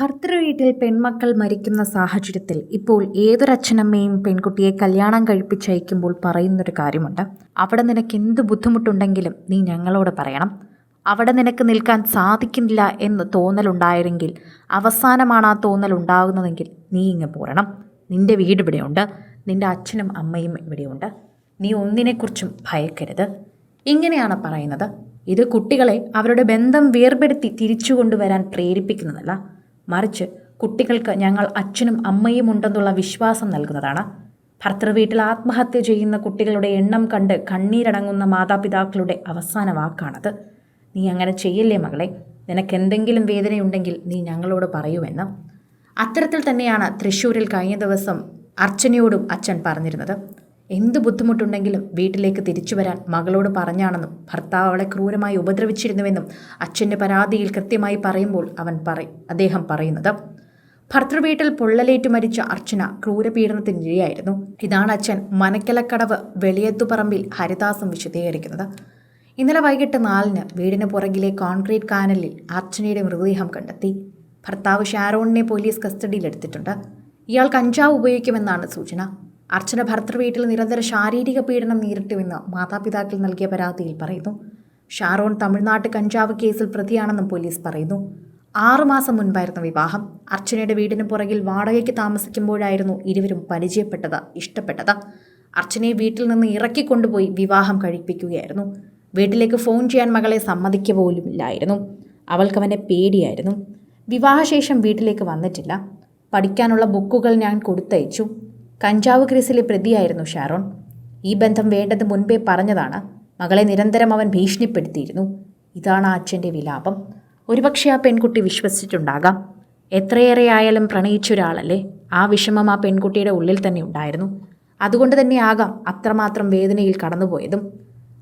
ഭർത്തൃ വീട്ടിൽ പെൺമക്കൾ മരിക്കുന്ന സാഹചര്യത്തിൽ ഇപ്പോൾ ഏതൊരച്ഛനമ്മയും പെൺകുട്ടിയെ കല്യാണം കഴിപ്പിച്ചയക്കുമ്പോൾ പറയുന്നൊരു കാര്യമുണ്ട്. അവിടെ നിനക്ക് എന്ത് ബുദ്ധിമുട്ടുണ്ടെങ്കിലും നീ ഞങ്ങളോട് പറയണം. അവിടെ നിനക്ക് നിൽക്കാൻ സാധിക്കുന്നില്ല എന്ന് തോന്നലുണ്ടായിരുന്നെങ്കിൽ അവസാനമാണ് ആ തോന്നൽ ഉണ്ടാകുന്നതെങ്കിൽ നീ ഇങ്ങ് പോരണം. നിന്റെ വീട് ഇവിടെയുണ്ട്. നിന്റെ അച്ഛനും അമ്മയും ഇവിടെയുണ്ട്. നീ ഒന്നിനെക്കുറിച്ചും ഭയക്കരുത്. ഇങ്ങനെയാണ് പറയുന്നത്. ഇത് കുട്ടികളെ അവരുടെ ബന്ധം വേർപെടുത്തി തിരിച്ചു കൊണ്ടുവരാൻ പ്രേരിപ്പിക്കുന്നതല്ല. മറിച്ച് കുട്ടികൾക്ക് ഞങ്ങൾ അച്ഛനും അമ്മയും ഉണ്ടെന്നുള്ള വിശ്വാസം നൽകുന്നതാണ്. ഭർത്തൃവീട്ടിൽ ആത്മഹത്യ ചെയ്യുന്ന കുട്ടികളുടെ എണ്ണം കണ്ട് കണ്ണീരടങ്ങുന്ന മാതാപിതാക്കളുടെ അവസാന വാക്കാണത്. നീ അങ്ങനെ ചെയ്യല്ലേ മകളെ? നിനക്ക് എന്തെങ്കിലും വേദനയുണ്ടെങ്കിൽ നീ ഞങ്ങളോട് പറയൂവെന്ന് അത്തരത്തിൽ തന്നെയാണ് തൃശ്ശൂരിൽ കഴിഞ്ഞ ദിവസം അർച്ചനയോടും അച്ഛൻ പറഞ്ഞിരുന്നത്. എന്ത് ബുദ്ധിമുട്ടുണ്ടെങ്കിലും വീട്ടിലേക്ക് തിരിച്ചു വരാൻ മകളോട് പറഞ്ഞാണെന്നും ഭർത്താവ് അവളെ ക്രൂരമായി ഉപദ്രവിച്ചിരുന്നുവെന്നും അച്ഛന്റെ പരാതിയിൽ കൃത്യമായി പറയുമ്പോൾ അവൻ പറയും അദ്ദേഹം പറയുന്നത്. ഭർത്തൃവീട്ടിൽ പൊള്ളലേറ്റു മരിച്ച അർച്ചന ക്രൂരപീഡനത്തിനിരയായിരുന്നു ഇതാണ് അച്ഛൻ മനക്കലക്കടവ് വെളിയത്തുപറമ്പിൽ ഹരിദാസും വിശദീകരിക്കുന്നത്. ഇന്നലെ വൈകിട്ട് നാലിന് വീടിന് പുറകിലെ കോൺക്രീറ്റ് കാനലിൽ അർച്ചനയുടെ മൃതദേഹം കണ്ടെത്തി. ഭർത്താവ് ഷാരോണിനെ പോലീസ് കസ്റ്റഡിയിലെടുത്തിട്ടുണ്ട്. ഇയാൾ കഞ്ചാവ് ഉപയോഗിക്കുമെന്നാണ് സൂചന. അർച്ചന ഭർത്തൃവീട്ടിൽ നിരന്തര ശാരീരിക പീഡനം നേരിട്ടുവെന്ന് മാതാപിതാക്കൾ നൽകിയ പരാതിയിൽ പറയുന്നു. ഷാറോൺ തമിഴ്നാട്ട് കഞ്ചാവ് കേസിൽ പ്രതിയാണെന്നും പോലീസ് പറയുന്നു. ആറുമാസം മുൻപായിരുന്നു വിവാഹം. അർച്ചനയുടെ വീടിന് പുറകിൽ വാടകയ്ക്ക് താമസിക്കുമ്പോഴായിരുന്നു ഇരുവരും പരിചയപ്പെട്ടത് ഇഷ്ടപ്പെട്ടത്. അർച്ചനയെ വീട്ടിൽ നിന്ന് ഇറക്കിക്കൊണ്ടുപോയി വിവാഹം കഴിപ്പിക്കുകയായിരുന്നു. വീട്ടിലേക്ക് ഫോൺ ചെയ്യാൻ മകളെ സമ്മതിക്കുക പോലുമില്ലായിരുന്നു. അവൾക്കവനെ പേടിയായിരുന്നു. വിവാഹശേഷം വീട്ടിലേക്ക് വന്നിട്ടില്ല. പഠിക്കാനുള്ള ബുക്കുകൾ ഞാൻ കൊടുത്തയച്ചു. കഞ്ചാവ് കേസിലെ പ്രതിയായിരുന്നു ഷാരോൺ. ഈ ബന്ധം വേണ്ടത് മുൻപേ പറഞ്ഞതാണ്. മകളെ നിരന്തരം അവൻ ഭീഷണിപ്പെടുത്തിയിരുന്നു. ഇതാണ് ആ അച്ഛന്റെ വിലാപം. ഒരുപക്ഷെ ആ പെൺകുട്ടി വിശ്വസിച്ചിട്ടുണ്ടാകാം. എത്രയേറെ ആയാലും പ്രണയിച്ച ഒരാളല്ലേ? ആ വിഷമം ആ പെൺകുട്ടിയുടെ ഉള്ളിൽ തന്നെ ഉണ്ടായിരുന്നു. അതുകൊണ്ട് തന്നെ ആകാം അത്രമാത്രം വേദനയിൽ കടന്നുപോയതും.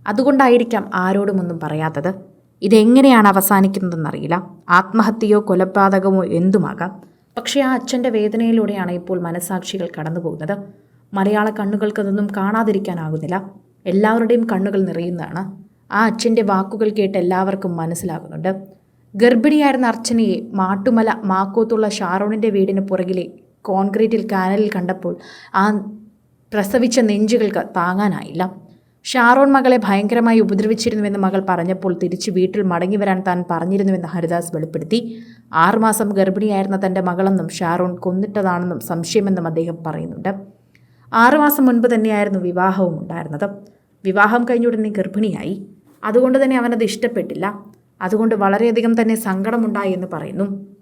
അതുകൊണ്ടായിരിക്കാം ആരോടും ഒന്നും പറയാത്തത്. ഇതെങ്ങനെയാണ് അവസാനിക്കുന്നതെന്നറിയില്ല. ആത്മഹത്യയോ കൊലപാതകമോ എന്തുമാകാം? പക്ഷേ ആ അച്ഛന്റെ വേദനയിലൂടെയാണ് ഇപ്പോൾ മനസാക്ഷികൾ കടന്നു പോകുന്നത് മലയാള കണ്ണുകൾക്കതൊന്നും കാണാതിരിക്കാനാകുന്നില്ല. എല്ലാവരുടെയും കണ്ണുകൾ നിറയുന്നതാണ്. ആ അച്ഛന്റെ വാക്കുകൾ കേട്ട് എല്ലാവർക്കും മനസ്സിലാകുന്നുണ്ട്. ഗർഭിണിയായിരുന്ന അർച്ചനയെ മാട്ടുമല മാക്കോത്തുള്ള ഷാറോണിന്റെ വീടിന് പുറകിലെ കോൺക്രീറ്റിൽ കാനലിൽ കണ്ടപ്പോൾ ആ പ്രസവിച്ച നെഞ്ചുകൾക്ക് താങ്ങാനായില്ല. ഷാറോൺ മകളെ ഭയങ്കരമായി ഉപദ്രവിച്ചിരുന്നുവെന്ന് മകൾ പറഞ്ഞപ്പോൾ തിരിച്ച് വീട്ടിൽ മടങ്ങി വരാൻ താൻ പറഞ്ഞിരുന്നുവെന്ന് ഹരിദാസ് വെളിപ്പെടുത്തി. ആറുമാസം ഗർഭിണിയായിരുന്ന തന്റെ മകളെന്നും ഷാറോൺ കൊന്നിട്ടതാണെന്നും സംശയമെന്നും അദ്ദേഹം പറയുന്നുണ്ട്. ആറുമാസം മുൻപ് തന്നെയായിരുന്നു വിവാഹവും ഉണ്ടായിരുന്നത്. വിവാഹം കഴിഞ്ഞ ഉടനെ ഗർഭിണിയായി. അതുകൊണ്ട് തന്നെ അവനത് ഇഷ്ടപ്പെട്ടില്ല. അതുകൊണ്ട് വളരെയധികം തന്നെ സങ്കടമുണ്ടായി എന്ന് പറയുന്നു.